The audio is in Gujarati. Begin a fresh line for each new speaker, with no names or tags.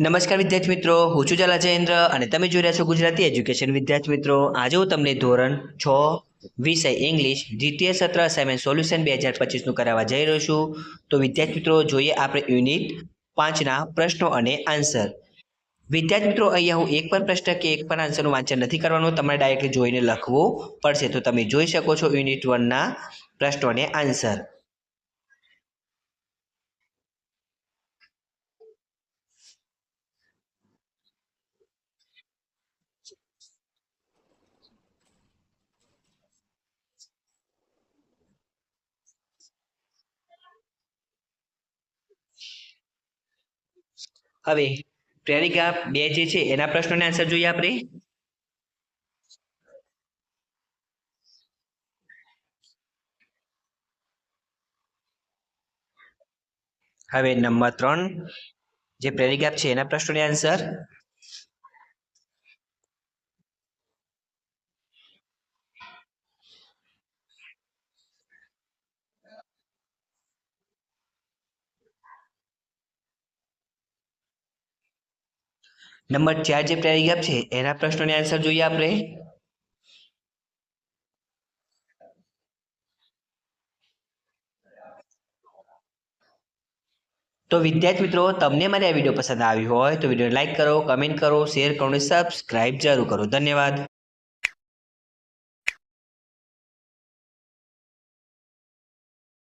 નમસ્કાર વિદ્યાર્થી મિત્રો, હું છું જલા અને તમે જોઈ રહ્યા છો ગુજરાતી એજ્યુકેશન. વિદ્યાર્થી મિત્રો, આજે હું તમને ધોરણ છ, વિષય ઇંગ્લિશ, દ્વિતીય સત્ર અસાઇનમેન્ટ સોલ્યુશન બે હજાર પચીસનું કરાવવા જઈ રહ્યો છું. તો વિદ્યાર્થી મિત્રો, જોઈએ આપણે યુનિટ પાંચના પ્રશ્નો અને આન્સર વિદ્યાર્થી મિત્રો, અહીંયા હું એક પણ પ્રશ્ન કે એક પણ આન્સરનું વાંચન નથી કરવાનું. તમારે ડાયરેક્ટલી જોઈને લખવું પડશે. તો તમે જોઈ શકો છો યુનિટ વનના પ્રશ્નો અને આન્સર હવે પ્રેરિકા બે જે છે એના પ્રશ્નોના આન્સર જોઈએ આપણે. હવે નંબર ત્રણ, જે પેરેગ્રાફ છે એના પ્રશ્નોને આન્સર નંબર ચાર જે પેરેગ્રાફ છે, એના પ્રશ્નોની આન્સર જોઈએ આપણે. તો વિદ્યાર્થી મિત્રો, તમને મારી આ વીડિયો પસંદ આવી હોય તો વીડિયો લાઈક કરો કમેન્ટ કરો શેર કરો અને સબસ્ક્રાઇબ જરૂર કરો. ધન્યવાદ.